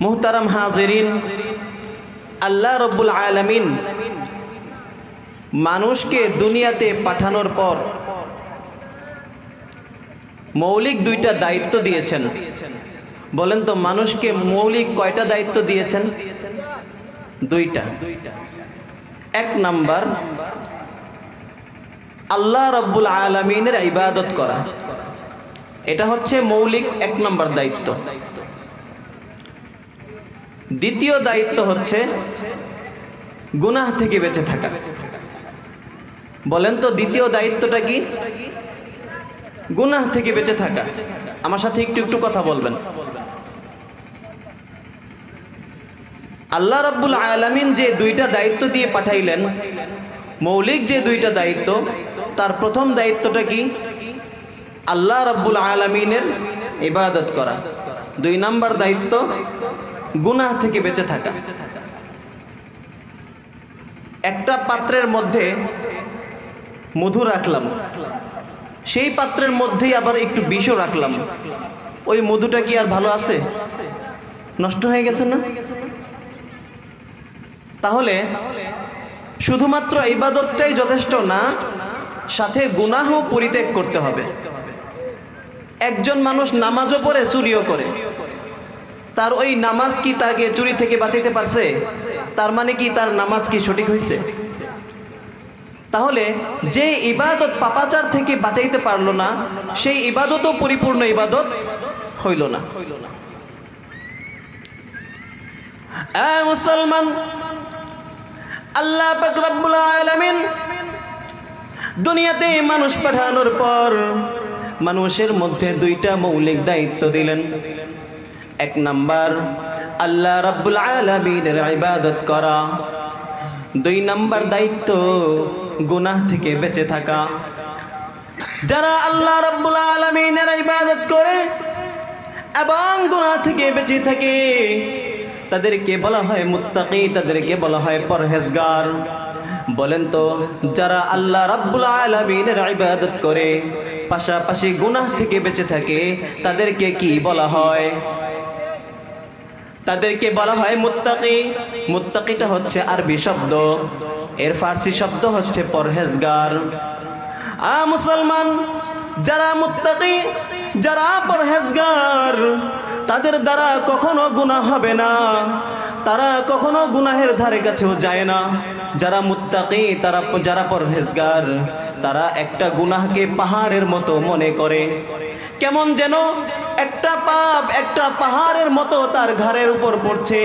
মুহতারাম হাজরিন, আল্লাহ রব্বুল আলমিন মানুষকে দুনিয়াতে পাঠানোর পর মৌলিক দুইটা দায়িত্ব দিয়েছেন। বলেন তো, মানুষকে মৌলিক কয়টা দায়িত্ব দিয়েছেন? দুইটা। এক নাম্বার, আল্লাহ রব্বুল আলমিনের ইবাদত করা। এটা হচ্ছে মৌলিক এক নম্বর দায়িত্ব। দ্বিতীয় দায়িত্ব হচ্ছে গুনাহ থেকে বেঁচে থাকা। বলেন তো দ্বিতীয় দায়িত্বটা কি? গুনাহ থেকে বেঁচে থাকা। আমার সাথে একটু একটু কথা বলবেন। আল্লাহ রাব্বুল আলামিন যে দুইটা দায়িত্ব দিয়ে পাঠাইলেন, মৌলিক যে দুইটা দায়িত্ব, তার প্রথম দায়িত্বটা কি? আল্লাহ রাব্বুল আলামিনের ইবাদত করা। দুই নাম্বার দায়িত্ব গুনাহ থেকে বেঁচে থাকা। একটা পাত্রের মধ্যে মধু রাখলাম। সেই পাত্রের মধ্যেই আবার একটু বিষও রাখলাম। ওই মধুটা কি আর ভালো আছে? নষ্ট হয়ে গেছে না? তাহলে শুধুমাত্র ইবাদতটাই যথেষ্ট না, সাথে গুনাহ পরিত্যাগ করতে হবে। একজন মানুষ নামাজও পড়ে, চুরিও করে। তার ওই নামাজ কি তাকে চুরি থেকে বাঁচাইতে পারছে? তার মানে কি তার নামাজ কি সঠিক হয়েছে তাহলে যে ইবাদত পাপাচার থেকে বাঁচাইতে পারল না, সেই ইবাদতও পরিপূর্ণ ইবাদত হইল না। মুসলমান, আল্লাহ আলামিন দুনিয়াতে মানুষ পাঠানোর পর মানুষের মধ্যে দুইটা মৌলিক দায়িত্ব দিলেন। এক নাম্বার, আল্লাহ রাব্বুল আলামিনের ইবাদত করা। দুই নাম্বার দায়িত্ব, গুনাহ থেকে বেঁচে থাকা। যারা আল্লাহ রাব্বুল আলামিনের ইবাদত করে এবং গুনাহ থেকে বেঁচে থাকে, তাদেরকে বলা হয় মুত্তাকি, তাদেরকে বলা হয় পরহেজগার। বলেন তো, যারা আল্লাহ রাব্বুল আলামিনের ইবাদত করে, পাশাপাশি গুনাহ থেকে বেঁচে থাকে, তাদেরকে কি বলা হয়? তাদেরকে বলা হয় মুত্তাকি। মুত্তাকিটা হচ্ছে আরবি শব্দ। এর ফার্সি শব্দ হচ্ছে পরহেজগার। আ মুসলমান, যারা মুত্তাকি, যারা পরহেজগার, তাদের দ্বারা কখনো গুনাহ হবে না। তারা কখনো গুনাহের ধারে কাছেও যায় না। যারা মুত্তাকি, তারা যারা পরহেজগার, তারা একটা গুনাহকে পাহাড়ের মতো মনে করে। কেমন যেন একটা পাপ একটা পাহাড়ের মতো তার ঘাড়ের উপর পড়ছে,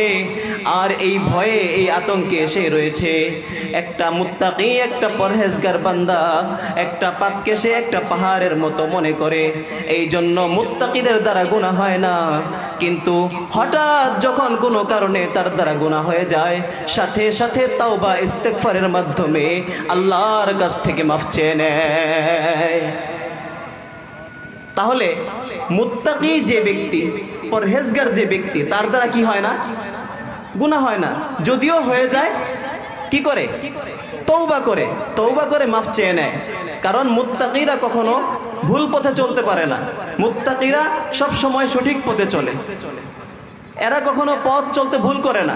আর এই ভয়ে, এই আতঙ্কে সে রয়েছে। একটা মুত্তাকি, একটা পরহেজগার বান্দা, একটা পাপকে সে একটা পাহাড়ের মতো মনে করে। এই জন্য মুত্তাকিদের দ্বারা গুণা হয় না, কিন্তু হঠাৎ যখন কোনো কারণে তার দ্বারা গুণা হয়ে যায়, সাথে সাথে তাও বা ইস্তেকফারের মাধ্যমে আল্লাহর কাছ থেকে মাফ চেয়ে নেয়। তাহলে মুত্তাকি যে ব্যক্তি, পরহেজগার যে ব্যক্তি, তার দ্বারা কি হয় না? গুণা হয় না। যদিও হয়ে যায়, কি করে? তৌবা করে। তৌবা করে মাফ চেয়ে নেয়। কারণ মুত্তাকিরা কখনো ভুল পথে চলতে পারে না। মুত্তাকিরা সব সময় সঠিক পথে চলে। এরা কখনো পথ চলতে ভুল করে না।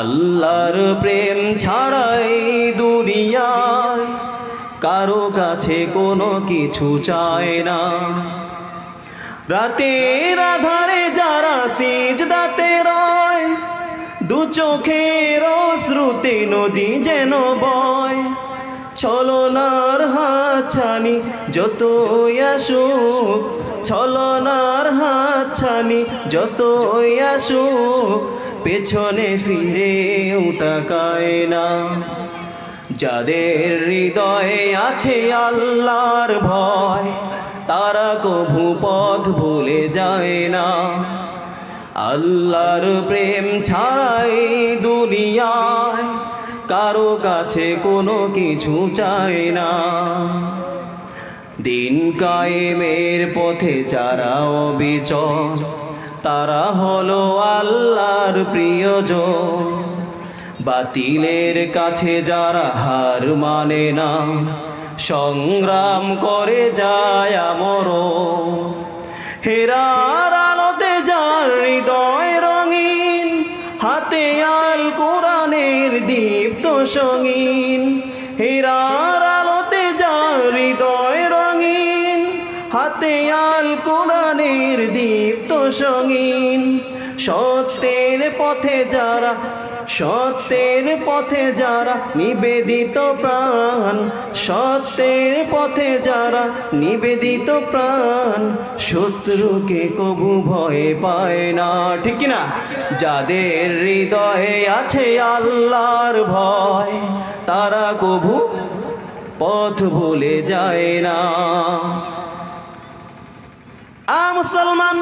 আল্লাহর প্রেম ছাড়াই দুনিয়ায় কারও কাছে কোনো কিছু চায় না। রাতের আধারে যারা সিজ সিজদাতে রয়, দু চোখের শ্রুতি নদী যেন বয়। ছলনার হাতছানি যত আসুক, ছলনার হাতছানি যত আসুক পেছনে ফিরেও তাকায় না। যাদের হৃদয়ে আছে আল্লাহর ভয়, তারা কভু পথ ভুলে যায় না। আল্লাহর প্রেম ছাড়াই দুনিয়ায় কারও কাছে কোনো কিছু চায় না। দিন কায়েমের পথে যারা অবিচল তারা হলো আল্লাহর প্রিয়জন। বাতিলের কাছে যারা হার মানে না, সংগ্রাম করে যায় আমর। হেরার আলোতে যার হৃদয় রঙিন, হাতে আল কোরআনের দীপ্ত সঙ্গীন। হেরার সঙ্গীন। সত্যের পথে যারা, সত্যের পথে যারা নিবেদিত প্রাণ, সত্যের পথে যারা নিবেদিত প্রাণ, শত্রুকে কবু ভয় পায় না। ঠিক না যাদের হৃদয়ে আছে আল্লাহর ভয়, তারা কবু পথ ভুলে যায় না। আ মুসলমান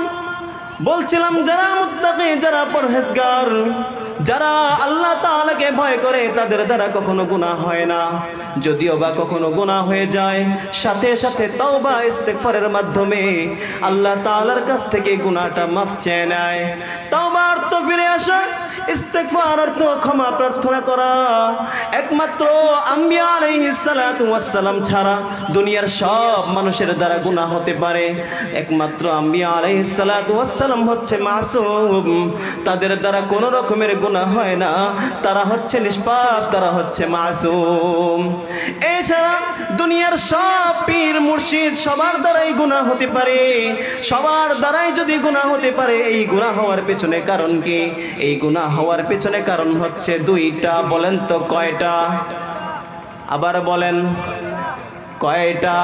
বলছিলাম, যারা মুত্তাকি, যারা পরহেজগার, যারা আল্লাহ তাআলাকে ভয় করে, তাদের দ্বারা কখনো গুনাহ হয় না। যদিও বা কখনো গুনাহ হয়ে যায়, সাথে সাথে তাও বা ইস্তেগফারের মাধ্যমে আল্লাহ তাআলার কাছ থেকে গুনাহটা মাফ চেয়ে নেয়। অর্থ ফিরে আসা। ইস্তেগফার অর্থ ক্ষমা প্রার্থনা করা। একমাত্র আম্বিয়া আলাইহিস সালাতু ছাড়া দুনিয়ার সব মানুষের দ্বারা গুনাহ হতে পারে। একমাত্র আম্বিয়া আলাইহিস সালাতু ওয়াস হচ্ছে মাসুম। তাদের দ্বারা কোনো রকমের গুনাহ হয় না। তারা হচ্ছে নিষ্পাপ, তারা হচ্ছে মাসুম। এছাড়া দুনিয়ার সব পীর মুর্শিদ সবার দ্বারাই গুনাহ হতে পারে। সবার দ্বারাই যদি গুনাহ হতে পারে, এই গুনাহ হওয়ার পেছনে কারণ কি? এই গুনাহ হওয়ার পেছনে কারণ হচ্ছে দুইটা, বলেন তো কয়টা? আবার বলেন, কয়টা?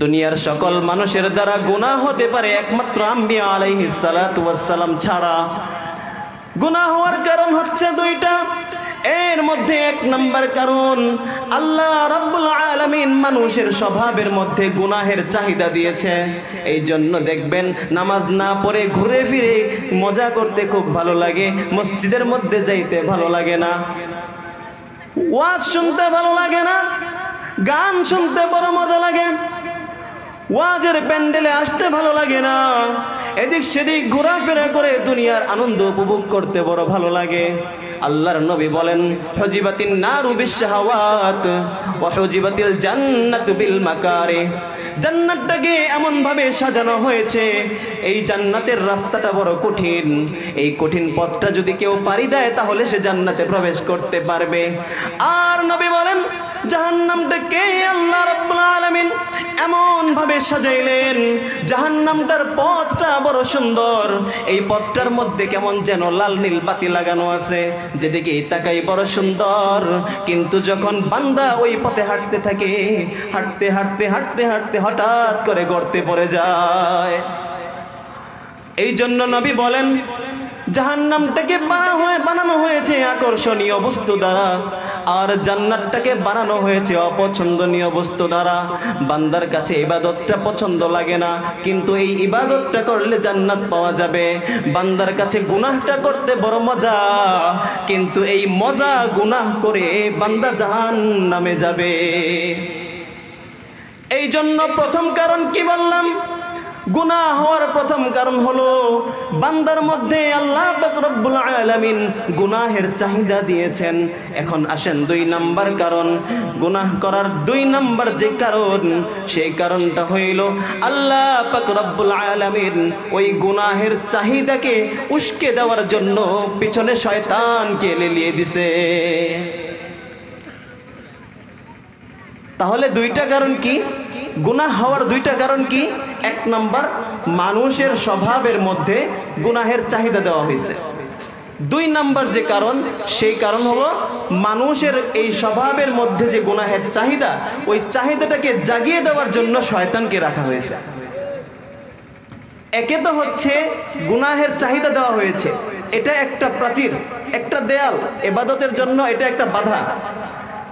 দুনিয়ার সকল মানুষের দ্বারা গুনাহ হতে পারে একমাত্র আম্বিয়া আলাইহিস সালাম ছাড়া। গুনাহ হওয়ার কারণ হচ্ছে দুইটা। এর মধ্যে এক নাম্বার কারণ, আল্লাহ রাব্বুল আলামিন মানুষের স্বভাবের মধ্যে গুনাহের চাহিদা দিয়েছে। এই জন্য দেখবেন, নামাজ না পড়ে ঘুরে ফিরে মজা করতে খুব ভালো লাগে, মসজিদের মধ্যে যাইতে ভালো লাগে না। ওয়াজ শুনতে ভালো লাগে না, গান শুনতে বড় মজা লাগে, ওয়াজের প্যান্ডেলে আসতে ভালো লাগে না। এদিক সেদিক ঘোরাফেরা করে দুনিয়ার আনন্দ উপভোগ করতে বড় ভালো লাগে। আল্লাহর নবী বলেন, হজিবাতিন নারু বিশাহাওয়াত ওয়া হজিবাতিল জান্নাতু বিল মাকারে। জান্নাতটাকে এমন ভাবে সাজানো হয়েছে, এই জান্নাতের রাস্তাটা বড় কঠিন। এই কঠিন পথটা যদি কেউ পাড়ি দেয়, তাহলে সে জান্নাতে প্রবেশ করতে পারবে। আর নবী বলেন ভাবে সাজাইলেন। জাহান্নামটার পথটা বড় সুন্দর। এই পথটার মধ্যে কেমন যেন লাল নীল বাতি লাগানো আছে। যেদিকে তাকাই বড় সুন্দর। কিন্তু যখন বান্দা ওই পথে হাঁটতে থাকে, হাঁটতে হাঁটতে হাঁটতে হাঁটতে হঠাৎ করে গর্তে পড়ে যায়। এই জন্য নবী বলেন, জাহান্নামটাকে বানা হয়ে, বানানো হয়েছে আকর্ষণীয় বস্তু দ্বারা। আর জান্নাতটাকে বানানো হয়েছে অপছন্দনীয় বস্তু দ্বারা। বান্দার কাছে ইবাদতটা পছন্দ লাগে না, কিন্তু এই ইবাদতটা করলে জান্নাত পাওয়া যাবে। বান্দার কাছে গুনাহটা করতে বড় মজা, কিন্তু এই মজা গুনাহ করে বান্দা জাহান নামে যাবে। এই জন্য প্রথম কারণ কি বললাম? গুনাহ হওয়ার প্রথম কারণ হলো, বান্দার মধ্যে আল্লাহ রব্বুল আলামিন গুনাহের চাহিদা দিয়েছেন। এখন আসেন দুই নাম্বার কারণ। গুনাহ করার দুই নাম্বার যে কারণ সেই কারণটা হইল আল্লাহ রব্বুল আলামিন ওই গুনাহের চাহিদাকে উস্কে দেওয়ার জন্য পিছনে শয়তানকে লেলিয়ে দিছে। তাহলে দুইটা কারণ কি? গুনাহ হওয়ার দুইটা কারণ কি? এক নাম্বার, মানুষের স্বভাবের মধ্যে গুনাহের চাহিদা দেওয়া হয়েছে। দুই নাম্বার যে কারণ, সেই কারণ হলো মানুষের এই স্বভাবের মধ্যে যে গুনাহের চাহিদা, ওই চাহিদাটাকে জাগিয়ে দেওয়ার জন্য শয়তানকে রাখা হয়েছে। একে তো হচ্ছে গুনাহের চাহিদা দেওয়া হয়েছে। এটা একটা প্রাচীর, একটা দেয়াল, এবাদতের জন্য এটা একটা বাধা।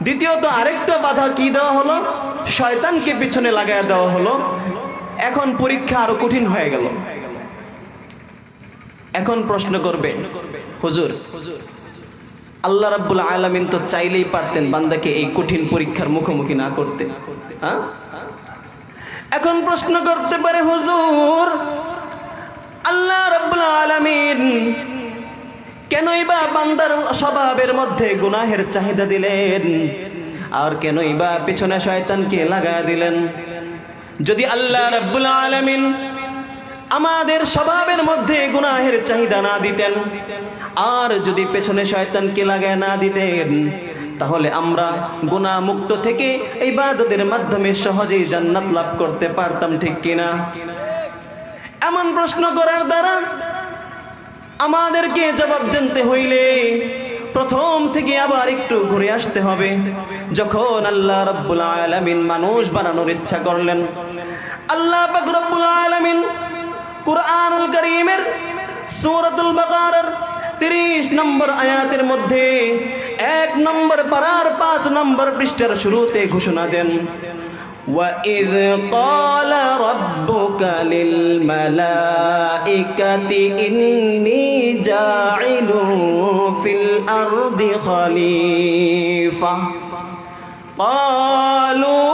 দ্বিতীয়ত আরেকটা বাধা কি দেওয়া হলো? শয়তানকে পিছনে লাগায় দেওয়া হলো। এখন পরীক্ষা আরও কঠিন হয়ে গেল। এখন প্রশ্ন করবে, হুজুর, আল্লাহ রাব্বুল আলামিন তো চাইলেই পারতেন বান্দাকে এই কঠিন পরীক্ষার মুখোমুখি না করতে। হ্যাঁ? এখন প্রশ্ন করতে পারে, হুজুর, আল্লাহ রাব্বুল আলামিন কেনই বা বান্দার স্বভাবের মধ্যে গুনাহের চাহিদা দিলেন? আর কেনই বা পিছনে শয়তানকে লাগায় দিলেন? যদি আল্লাহ রাব্বুল আলামিন আমাদের স্বভাবের মধ্যে গুনাহের চাহিদা না দিতেন, আর যদি পেছনে শয়তানকে লাগায় না দিতেন, তাহলে আমরা গুনাহ মুক্ত থেকে এই বাদতের মাধ্যমে সহজেই জান্নাত লাভ করতে পারতাম, ঠিক কিনা? এমন প্রশ্ন করার দ্বারা আমাদেরকে জবাব জানতে হইলে প্রথম থেকে আবার একটু ঘুরে আসতে হবে। যখন আল্লাহ রাব্বুল আলামিন মানুষ বানানোর ইচ্ছা করলেন আল্লাহ পাক রব্বুল আলামিন কুরআনুল কারীমের সূরাতুল বাকারার 30 নম্বর আয়াতের মধ্যে এক নম্বর পারার পাঁচ নম্বর পৃষ্ঠার শুরুতে ঘোষণা দেন وإذ قال ربك للملائكة إني جاعل في الأرض خليفة قالوا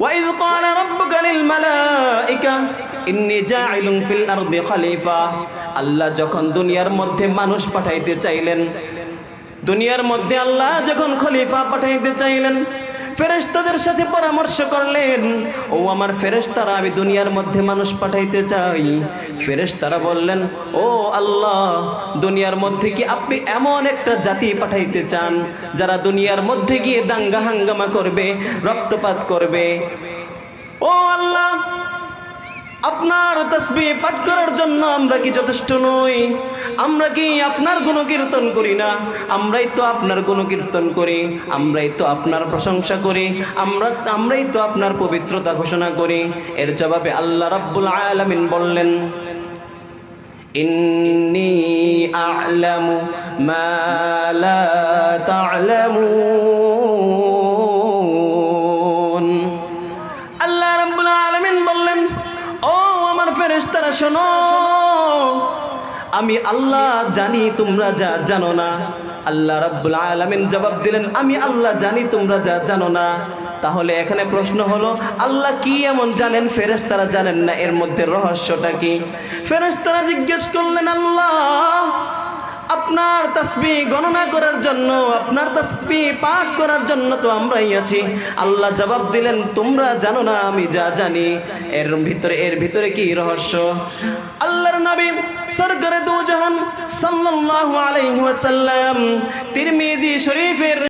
وإذ قال ربك للملائكة إني جاعل في الأرض خليفة আল্লাহ যখন দুনিয়ার মধ্যে মানুষ পাঠাইতে চাইলেন দুনিয়ার মধ্যে আল্লাহ যখন খলিফা পাঠাইতে চাইলেন ফেরেশতাদের সাথে পরামর্শ করলেন, ও আমার ফেরেস্তারা আমি দুনিয়ার মধ্যে মানুষ পাঠাইতে চাই। ফেরেস্তারা বললেন, ও আল্লাহ, দুনিয়ার মধ্যে কি আপনি এমন একটা জাতি পাঠাইতে চান, যারা দুনিয়ার মধ্যে গিয়ে দাঙ্গা হাঙ্গামা করবে, রক্তপাত করবে? ও আল্লাহ আপনার তসবি পাঠ করার জন্য আমরা কি যথেষ্ট নই? আমরা কি আপনার গুণকীর্তন করি না? আমরাই তো আপনার গুণকীর্তন করি, আমরাই তো আপনার প্রশংসা করি, আমরা, আমরাই তো আপনার পবিত্রতা ঘোষণা করি। এর জবাবে আল্লাহ রাব্বুল আলামিন বললেন, ইন্নি আ'লামু মা লা তা'লামুন। শোনো, আমি আল্লাহ জানি, তোমরা যা জানো না। আল্লাহ রাব্বুল আলামিন জবাব দিলেন, আমি আল্লাহ জানি, তোমরা যা জানো না। তাহলে এখানে প্রশ্ন হলো, আল্লাহ কি এমন জানেন? ফেরেশতারা জানেন না, এর মধ্যে রহস্যটা কি? ফেরেশতারা জিজ্ঞেস করলেন, আল্লাহ আপনার তসবি গণনা করার জন্য, আপনার তসবি পাঠ করার জন্য তো আমরাই আছি। আল্লাহ জবাব দিলেন, তোমরা জানো না, আমি যা জানি। এর ভিতরে এর ভিতরে কি রহস্য? আল্লাহর নবী সরকারে দু জাহান সাল্লাল্লাহু আলাইহি ওয়াসাল্লাম তিরমিজি শরীফের